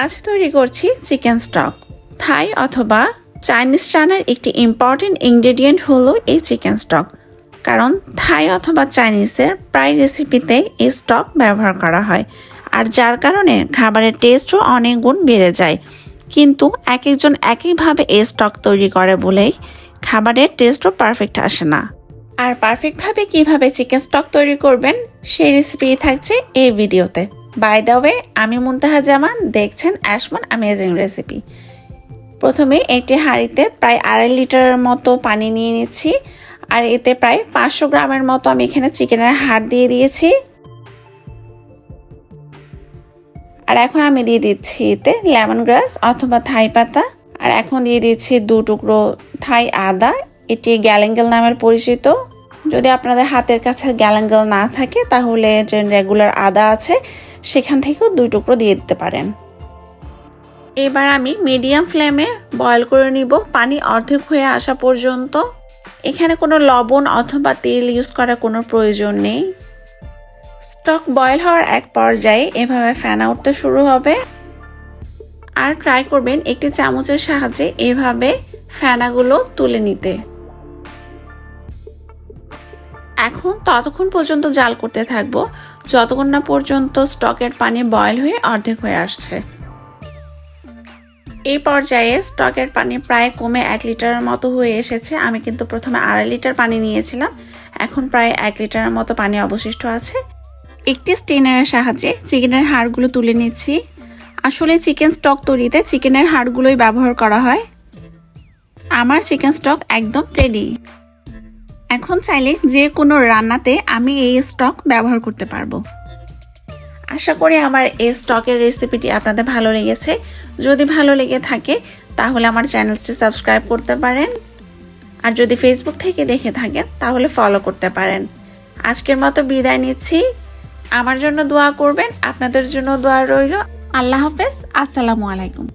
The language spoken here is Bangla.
আজ তৈরি করছি চিকেন স্টক। থাই অথবা চাইনিজ রান্নার একটি ইম্পর্টেন্ট ইনগ্রেডিয়েন্ট হলো এই চিকেন স্টক। কারণ থাই অথবা চাইনিজের প্রায় রেসিপিতে এই স্টক ব্যবহার করা হয়। আর যার কারণে খাবারের টেস্টও অনেক গুণ বেড়ে যায়। কিন্তু এক একজন একইভাবে এই স্টক তৈরি করে বলেই খাবারের টেস্টও পারফেক্ট আসে না। আর পারফেক্টভাবে কীভাবে চিকেন স্টক তৈরি করবেন সেই রেসিপি থাকছে এই ভিডিওতে বাই দ্য ওয়ে আমি মুনতাহা জামান, দেখছেন অ্যাশমন অ্যামেজিং রেসিপি প্রথমে একটি হাঁড়িতে প্রায় আড়াই লিটারের মতো পানি নিয়ে নিচ্ছি, আর এতে প্রায় পাঁচশো গ্রামের মতো আমি এখানে চিকেনের হাড় দিয়ে দিয়েছি। আর এখন আমি দিয়ে দিচ্ছি এতে লেমন গ্রাস অথবা থাই পাতা, আর এখন দিয়ে দিচ্ছি দু টুকরো থাই আদা, এটি গ্যালেঙ্গেল নামের পরিচিত। যদি আপনাদের হাতের কাছে গ্যালেঙ্গেল না থাকে, তাহলে যে রেগুলার আদা আছে সেখান থেকেও দুই টুকরো দিয়ে দিতে পারেন। এবার আমি মিডিয়াম ফ্লেমে বয়ল করে নিব। পানি অর্ধেক হয়ে আসা পর্যন্ত। এখানে কোনো লবণ অথবা তেল ইউজ করার কোনো প্রয়োজন নেই। স্টক বয়েল হওয়ার এক পর্যায়ে এভাবে ফেনা উঠতে শুরু হবে। আর ট্রাই করবেন একটি চামচের সাহায্যে এভাবে ফেনাগুলো তুলে নিতে। এখন ততক্ষণ পর্যন্ত জাল করতে থাকব। যতক্ষণ না পর্যন্ত স্টকের পানি বয়েল হয়ে অর্ধেক হয়ে আসছে। এই পর্যায়ে স্টকের পানি প্রায় কমে এক লিটারের মতো হয়ে এসেছে। আমি কিন্তু প্রথমে আড়াই লিটার পানি নিয়েছিলাম। এখন প্রায় এক লিটারের মতো পানি অবশিষ্ট আছে। একটি স্টেনারের সাহায্যে চিকেনের হাড়গুলো তুলে নিচ্ছি। আসলে চিকেন স্টক তৈরিতে চিকেনের হাড়গুলোই ব্যবহার করা হয়। আমার চিকেন স্টক একদম রেডি এখন চাইলে যে কোনো রান্নাতে আমি এই স্টক ব্যবহার করতে পারব। আশা করি আমার এই স্টকের রেসিপিটি আপনাদের ভালো লেগেছে। যদি ভালো লেগে থাকে, তাহলে আমার চ্যানেলটি সাবস্ক্রাইব করতে পারেন। আর যদি ফেসবুক থেকে দেখে থাকেন, তাহলে ফলো করতে পারেন। আজকের মতো বিদায় নিচ্ছি। আমার জন্য দোয়া করবেন, আপনাদের জন্য দোয়া রইল। আল্লাহ হাফেজ, আসসালামু আলাইকুম।